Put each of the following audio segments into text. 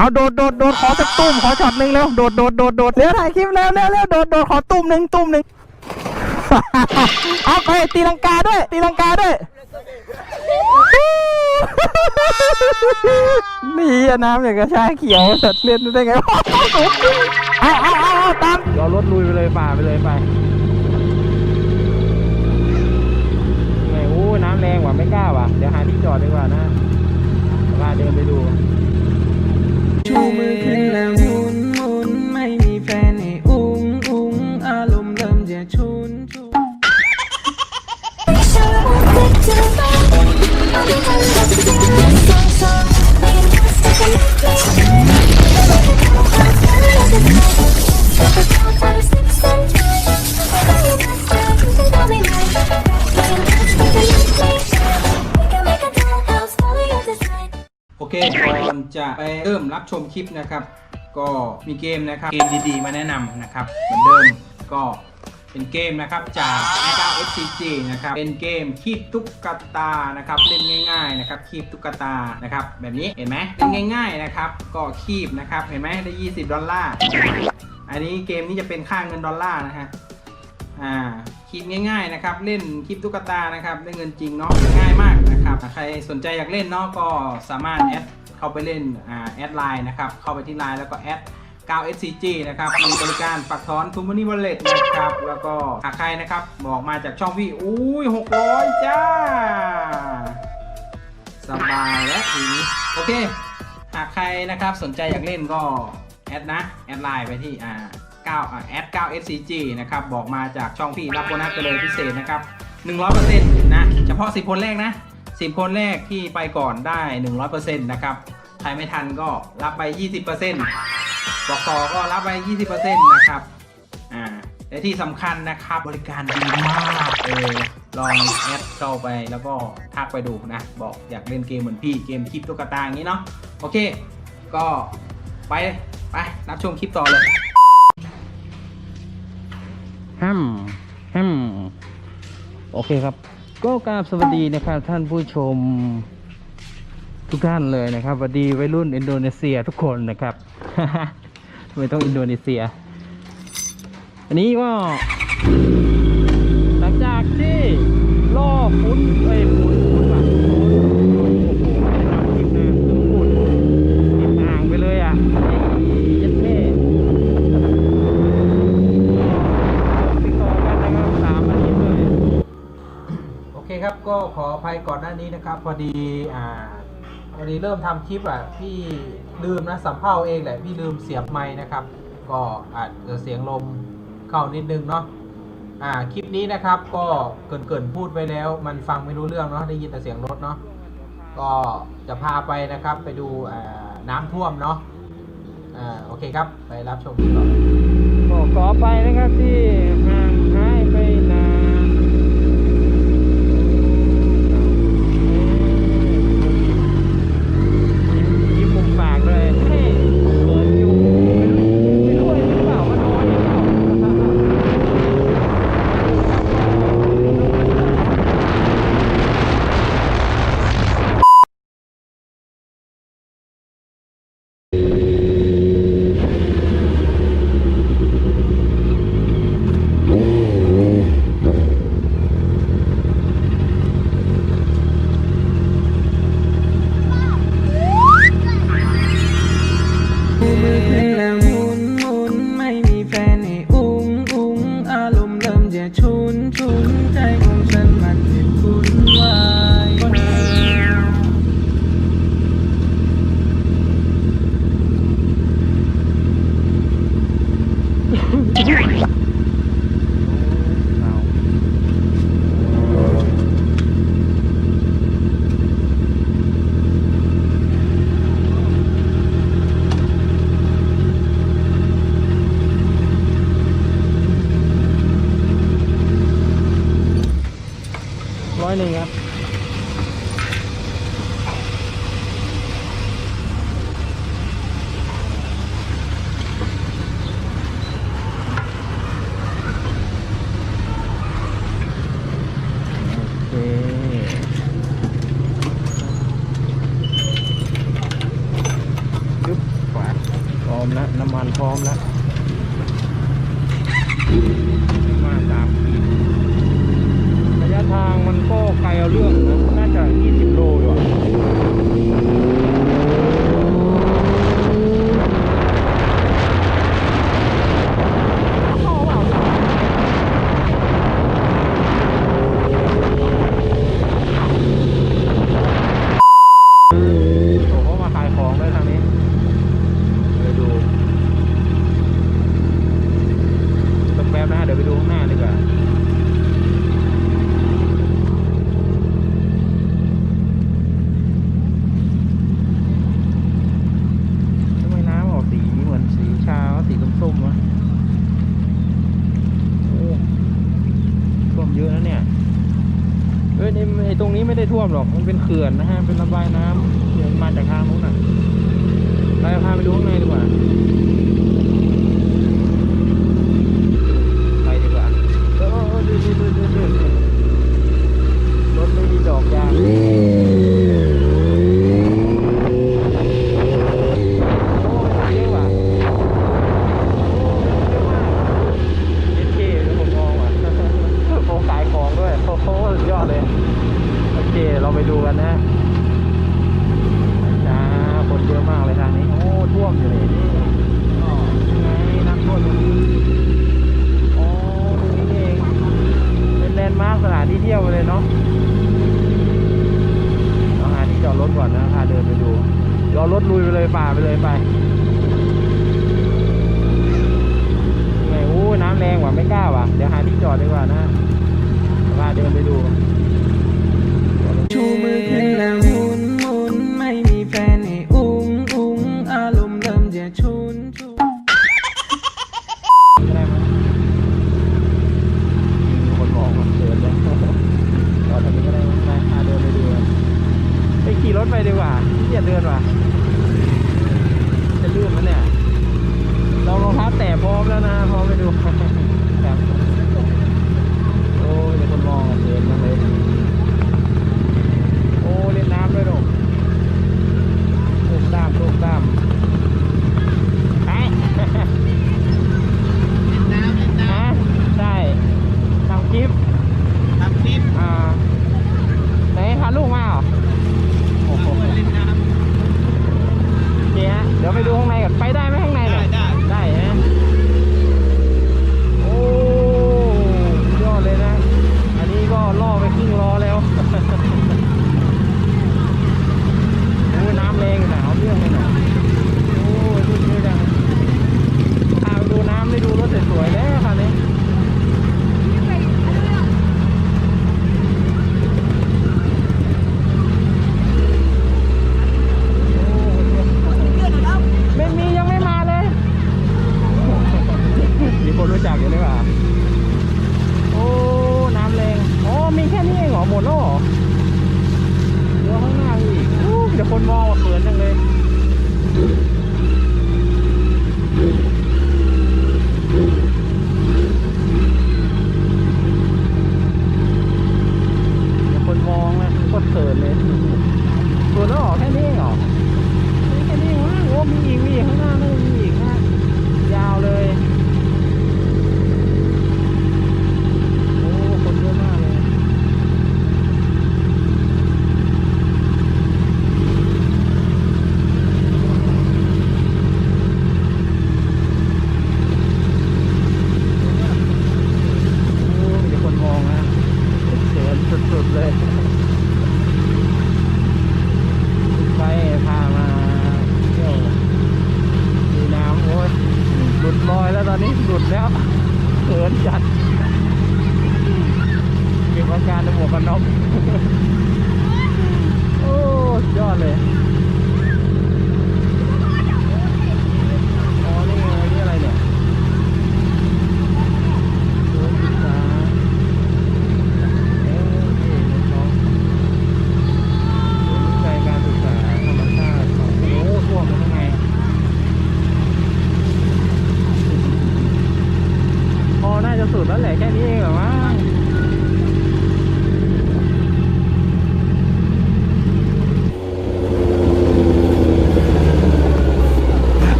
เอาโดดโดดโดดขอสักตุ้มขอช็อตหนึ่งเร็วโดดโดดโดดโดดเร็วถ่ายคลิปเร็วเร็วเร็วโดดโดดขอตุ้มหนึ่งตุ้มหนึ่งเอาไปตีลังกาด้วย ตีลังกาด้วยนี่อะน้ำอย่างกระชายเขียวสัตว์เล่นได้ไงวะเอาเอาเอาเอาตามเรารถลุยไปเลยป่าไปเลยไปไงโอ้น้ำแรงว่ะไม่กล้าว่ะเดี๋ยวหาที่จอดดีกว่านะพาเดินไปดู ชูมือขึ้นแล้ว ไปเริ่มรับชมคลิปนะครับ ก็มีเกมนะครับ เกมดีๆ มาแนะนำนะครับ เหมือนเดิมก็เป็นเกมนะครับจาก i 9 SCG นะครับ เป็นเกมคีบตุ๊กตานะครับ เล่นง่ายๆนะครับ คีบตุ๊กตานะครับ แบบนี้เห็นไหมเล่นง่าย ๆนะครับ ก็คีบนะครับ เห็นไหมได้ 20 ดอลลาร์ อันนี้เกมนี้จะเป็นค่าเงินดอลลาร์นะฮะ อ่าคลิปง่าย ๆนะครับ เล่นคลิปตุ๊กตานะครับ ได้เงินจริงเนาะ ง่ายมากนะครับ ใครสนใจอยากเล่นเนาะก็สามารถแอด เข้าไปเล่นอ่าแอดไลน์นะครับ เข้าไปที่ไลน์แล้วก็แอด 9SCG นะครับ มีบริการฝากถอนทุม Money Wallet นะครับ แล้วก็หากใครนะครับบอกมาจากช่องพี่อุ้ย600 จ้า สบายและทีนี้โอเค หากใครนะครับสนใจอยากเล่นก็แอดนะ แอดไลน์ไปที่อ่า9อ่าแอด 9scg นะครับ บอกมาจากช่องพี่รับโบนัสไปเลยพิเศษนะครับ 100%นะ เฉพาะ 10 คนแรกนะ 10 คนแรกที่ไปก่อนได้ 100%นะครับ ใครไม่ทันก็รับไป 20%บอกต่อก็รับไป20%นะครับอ่าและที่สำคัญนะครับ บริการดีมากเออลองแอดเข้าไปแล้วก็ทักไปดูนะ บอกอยากเล่นเกมเหมือนพี่เกมคลิปตุ๊กตาอย่างนี้เนาะโอเค ก็ไปเลยไปรับชมคลิปต่อเลยฮัมฮัมโอเคครับ ก็กราบสวัสดีนะครับท่านผู้ชมทุกท่านเลยนะครับสวัสดีวัยรุ่นอินโดนีเซียทุกคนนะครับ ทำไมต้องอินโดนีเซีย อันนี้ก็หลังจากที่ล่อฟุ้นเอ้ยฟุ้นฟุ้นว่ะฟุ้นโอ้โหไม่ได้ทำคลิปนะคือฝุ่นติดอ่างไปเลยอะยัดเท่ติดต่อกันนะครับสามอาทิตย์เลย โอเคครับก็ขออภัยก่อนหน้านี้นะครับพอดีอ่าพอดีเริ่มทำคลิปอะพี่ลืมนะสัมภาษณ์เองแหละพี่ลืมเสียบไม้นะครับ ก็อาจจะเสียงลมเข้านิดนึงเนาะอ่าคลิปนี้นะครับก็เกรินพูดไปแล้ว มันฟังไม่รู้เรื่องเนาะได้ยินแต่เสียงรถเนาะก็จะพาไปนะครับไปดูอ่าน้ำท่วมเนาะอ่าโอเคครับไปรับชมกันต่อขอไปนะครับที่ 我宁啊。 วมหรอก มันเป็นเขื่อนนะฮะ เป็นระบายน้ำเดี๋ยวมาจากทางนู้นน่ะไปพาไปดูข้างในดีกว่าไปดีกว่าเออดูดูดูดูรถไม่มีดอกยาง ที่เที่ยวเลยเนาะเอาหาที่จอดรถก่อนนะพาเดินไปดูรอรถลุยไปเลยป่าไปเลยไป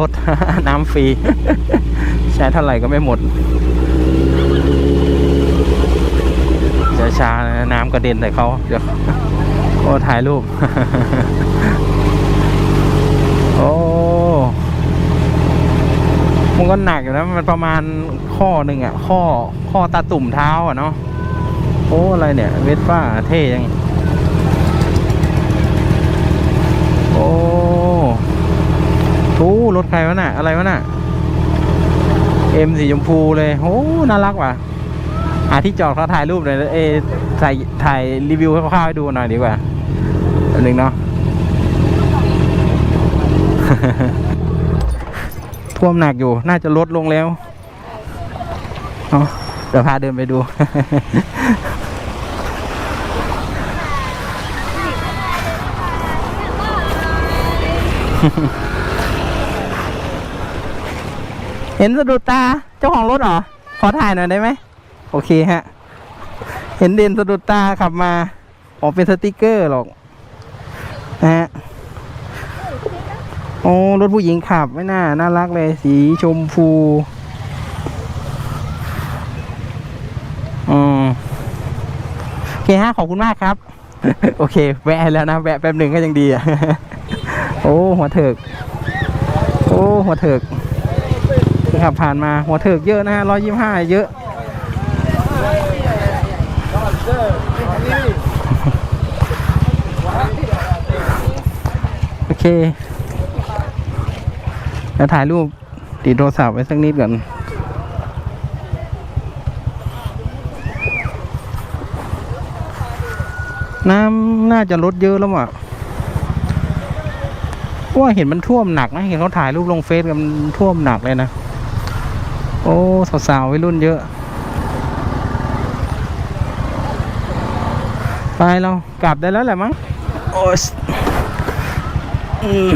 รถ น้ำฟรี ใช้เท่าไหร่ก็ไม่หมดชาๆนะน้ำกระเด็นใส่เขาเดี๋ยวโอ้ถ่ายรูป โอ้มันก็หนักอยู่นะมันประมาณข้อหนึ่งอะ ข้อข้อตาตุ่มเท้าอะเนาะโอ้อะไรเนี่ย เวสป้าเท่ยัง โอ้ โหรถใครวะน่ะ อะไรวะน่ะ เอ็มสีชมพูเลยโอ้น่ารักว่ะหาที่จอดเขาถ่ายรูปหน่อยเอถ่ายถ่ายรีวิวให้คร่าวๆให้ดูหน่อยดีกว่าอันหนึ่งเนาะท่วมหนักอยู่ น่าจะลดลงแล้วเอาเดี๋ยวพาเดินไปดู เห็นสะดุดตาเจ้าของรถเหรอ ขอถ่ายหน่อยได้ไหม โอเคฮะ เห็นเด่นสะดุดตาขับมาออกเป็นสติกเกอร์หรอกนะฮะโอ้รถผู้หญิงขับไม่น่า น่ารักเลย สีชมพูอืมโอเคฮะ ขอบคุณมากครับ โอเค แวะแล้วนะ แวะแป๊บหนึ่งก็ยังดีอะ โอ้ หัวเถิก โอ้ หัวเถิก ขับผ่านมาหัวเถิกเยอะนะฮะร้อยยี่ห้าเยอะโอเคเดี๋ยวถ่ายรูปติดโทรศัพท์ไว้สักนิดก่อนน้ำน่าจะลดเยอะแล้วอะเพราะว่าเห็นมันท่วมหนักนะ เห็นเขาถ่ายรูปลงเฟซกันท่วมหนักเลยนะ โอ้สาวๆวัยรุ่นเยอะ ไปเรากลับได้แล้วแหละมั้งโอ้ยอืม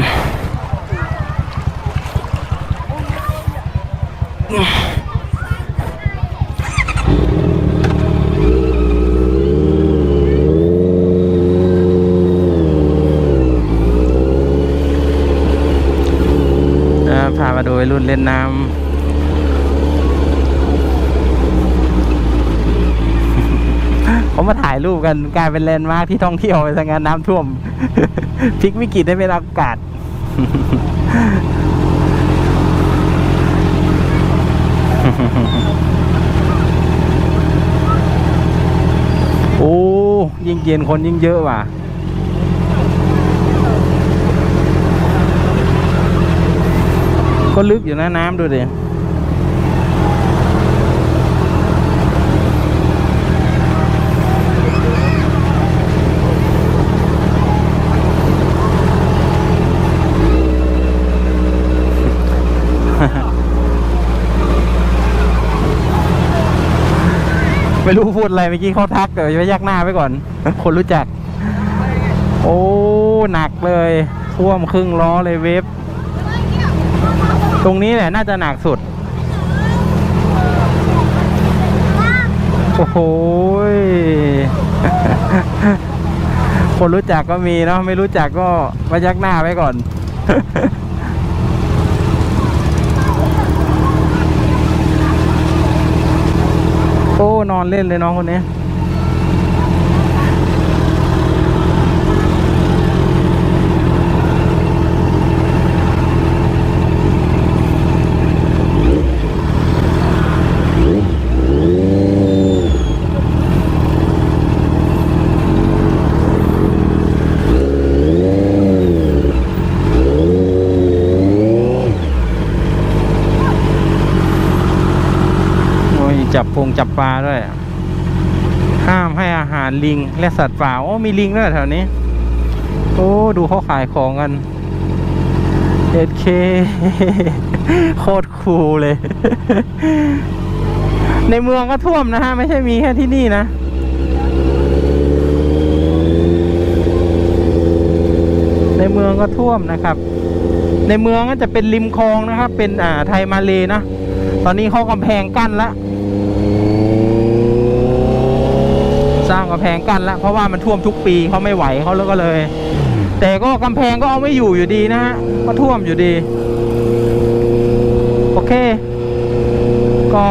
อ่าพามาดูวัยรุ่นเล่นน้ำ เขา มาถ่ายรูปกันกลายเป็นแลนด์มาร์คที่ท่องเที่ยวไปทางงานน้ำท่วมพลิกวิกฤตได้เป็นโอกาสโอ้ยิ่งเย็นคนยิ่งเยอะว่ะก็ลึกอยู่นะน้ำดูดิ ไม่รู้พูดอะไรเมื่อกี้เขาทักเดี๋ยวจะไปยักหน้าไปก่อน คนรู้จัก โอ้หนักเลยท่วมครึ่งล้อเลยเวฟตรงนี้แหละน่าจะหนักสุด โอ้โหคนรู้จักก็มีเนาะไม่รู้จักก็มายักหน้าไว้ก่อน โอ้ นอน เล่นเลยน้องคนนี้โอ้ยจับพงจับปลาด้วย ห้ามให้อารลิง และสัตว์ป่าโอ้มีลิงด้วยแถวนี้ โอ้ดูเขาขายของกันเอ็ดเคโคตรคูลเลย ในเมืองก็ท่วมนะฮะ ไม่ใช่มีแค่ที่นี่นะในเมืองก็ท่วมนะครับ ในเมืองก็จะเป็นริมคลองนะครับ เป็นอ่าไทยมาเลนะ ตอนนี้เขากำแพงกั้นละ สร้างกำแพงกั้นละเพราะว่ามันท่วมทุกปีเขาไม่ไหวเขาแล้วก็เลย แต่ก็กำแพงก็เอาไม่อยู่อยู่ดีนะฮะก็ท่วมอยู่ดี โอเค ก็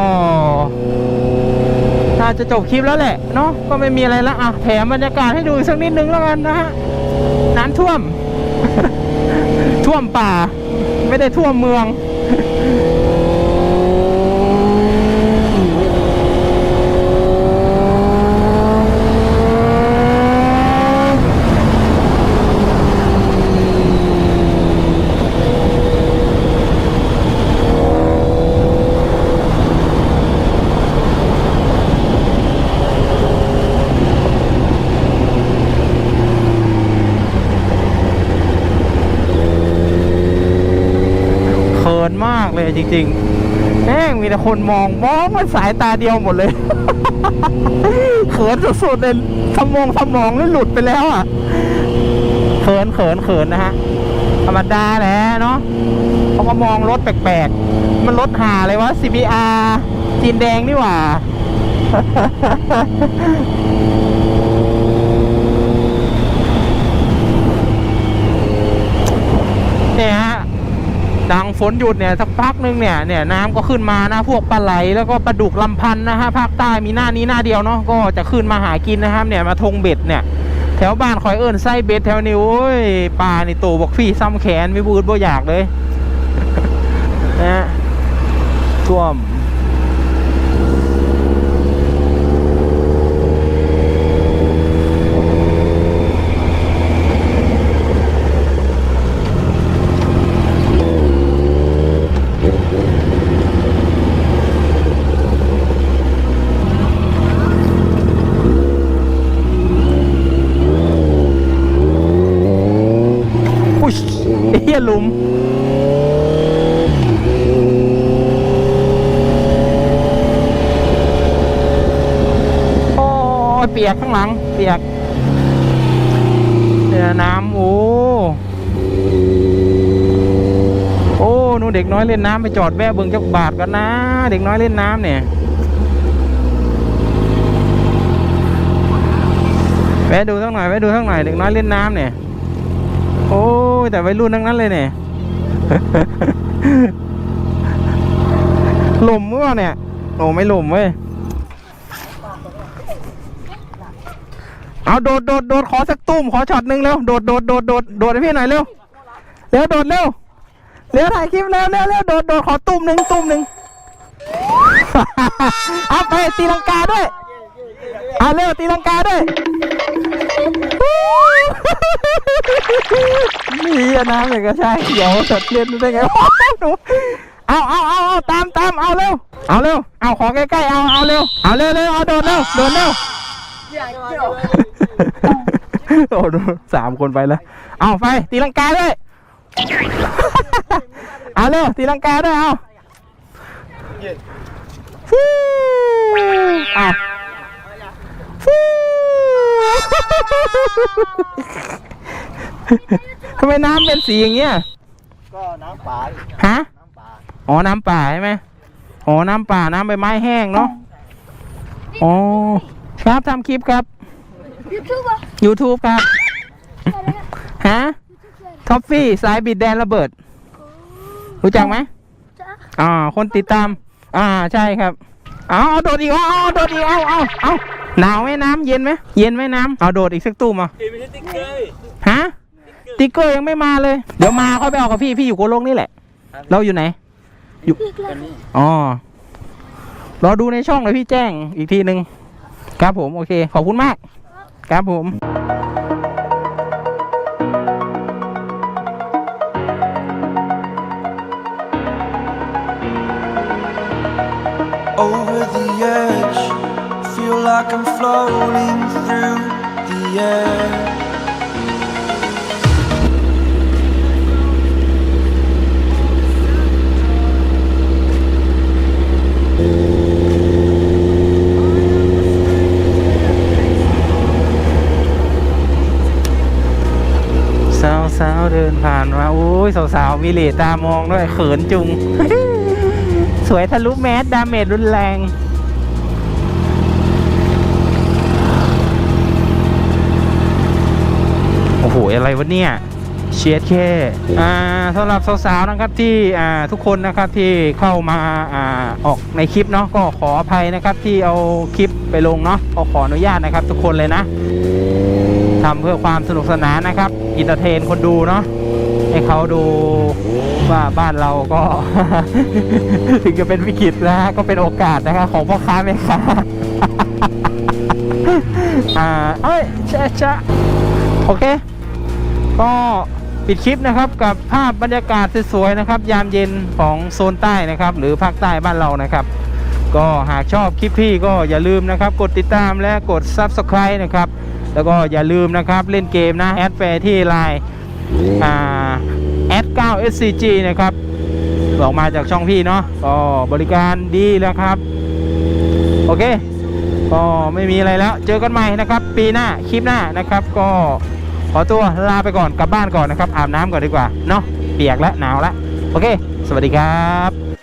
น่าจะจบคลิปแล้วแหละเนาะก็ไม่มีอะไรละอะแถมบรรยากาศให้ดูอีกสักนิดนึงแล้วกันนะฮะน้ำท่วม ท่วมป่า ไม่ได้ท่วมเมือง จริงๆแม่งมีแต่คนมองมองมันสายตาเดียวหมดเลย เขินสุดๆเลยสมองสมองนี่หลุดไปแล้วอะเขินเขินเขินนะฮะ ธรรมดาแหละเนาะเขาก็มองรถแปลกๆ มันรถหาเลยวะ CBR จีนแดงนี่หว่า เนี่ยฮะ ดัง ฝนหยุดเนี่ยสักพักนึงเนี่ยเนี่ยน้ำก็ขึ้นมานะพวกปลาไหลแล้วก็ปลาดุกลำพันนะฮะภาคใต้มีหน้านี้หน้าเดียวเนาะก็จะขึ้นมาหากินนะครับเนี่ยมาทงเบ็ดเนี่ยแถวบ้านคอยเอิญไส้เบ็ดแถวนี้โอ้ยปลานี่โตบอกฟี่ซ้ำแขนไม่บูดบ่อยากเลยนะฮะท่วม อุ้ยเฮียหลุม โอ้ย เปียกข้างหลัง เปียกเน้ำโอ้โอ้นูเด็กน้อยเล่นน้ำไปจอดแวะเบิ่งจักบาทกันนะ เด็กน้อยเล่นน้ำเนี่ยแวะดูสักหน่อยแวะดูสักหน่อยเด็กน้อยเล่นน้ำเนี่ยโอ้ยแต่วัยรุ่นทั้งนั้นเลยเนี่ยหล่มเมื่อเนี่ยโอ้ไม่หล่มเว้ย เอาโดดโดดโดดขอสักตุ้มขอช็อตหนึ่งเร็วโดดโดดโดดโดดโดดให้พี่หน่อยเร็วเร็วโดดเร็วเร็วถ่ายคลิปเร็วเร็วเร็วโดดโดดขอตุ้มหนึ่งตุ้มหนึ่งเอาไปตีลังกาด้วยเอาเร็วตีลังกาด้วยนี่น้ำเลยก็ใช่เดี๋ยวจัดเล่นได้ไงหนูเอาเอาเอาเอาตามตามเอาเร็วเอาเร็วเอาขอใกล้ๆเอาเอาเร็วเอาเร็วเร็วเอาโดดเร็วโดดเร็ว โอ้โหสามคนไปแล้ว เอาไฟตีลังกาด้วย เอาเร็วตีลังกาด้วยเอาฟู้เอาฟู้ทำไมน้ำเป็นสีอย่างเงี้ย ก็น้ำป่าฮะน้ำป่าอ๋อ น้ำป่าใช่ไหมอ๋อ น้ำป่า น้ำใบไม้แห้งเนาะ อ๋อ ครับทำคลิปครับ YouTuber YouTube ครับฮะ ท็อฟฟี่สายบิดแดนระเบิด รู้จักไหมจ๊ะอ่า คนติดตาม อ่า ใช่ครับ เอาเอาโดดอีก เอาเอาโดดอีก เอาเอาเอาหนาวไหมน้ำเย็นไหม เย็นไหมน้ำเอาโดดอีกสักตู้มาฮะ ติ๊กเกอร์ยังไม่มาเลย เดี๋ยวมาค่อยไปเอากับพี่ พี่อยู่โกโลกนี่แหละ เราอยู่ไหนอยู่อ๋อ รอดูในช่องเลยพี่แจ้งอีกทีหนึ่งครับผม โอเค ขอบคุณมาก ครับผม over the edge. Feel like I'm floating through the air. s า สาวเดินผ่านมาโอ้ยสาวๆมีเหลตามองด้วยเขินจุง สวยทะลุแมสดาเมจรุนแรงโอ้โหอะไรวะเนี่ยเชียร์แค่อ่าสำหรับสาวๆนะครับที่อ่าทุกคนนะครับที่เข้ามาอ่าออกในคลิปเนาะก็ขออภัยนะครับที่เอาคลิปไปลงเนาะขออนุญาตนะครับทุกคนเลยนะ ทำเพื่อความสนุกสนานนะครับอินเตอร์เทนคนดูเนาะให้เขาดูว่าบ้านเราก็ ถึงจะเป็นวิกฤตนะฮะก็เป็นโอกาสนะครับของพ่อค้าแม่ค้าอ่าเอ้ยชะชะโอเค ก็ปิดคลิปนะครับกับภาพบรรยากาศสวยๆนะครับ ยามเย็นของโซนใต้นะครับ หรือภาคใต้บ้านเรานะครับ ก็หากชอบคลิปพี่ก็อย่าลืมนะครับ กดติดตามและกด Subscribe นะครับ แล้วก็อย่าลืมนะครับเล่นเกมนะแอดแฟร์ที่ไลน์อ่าแอด9 SCG นะครับออกมาจากช่องพี่เนาะก็บริการดีแล้วครับ โอเค ก็ไม่มีอะไรแล้ว เจอกันใหม่นะครับ ปีหน้าคลิปหน้านะครับ ก็ขอตัวลาไปก่อนกลับบ้านก่อนนะครับ อาบน้ำก่อนดีกว่าเนาะเปียกแล้วหนาวแล้วโอเค สวัสดีครับ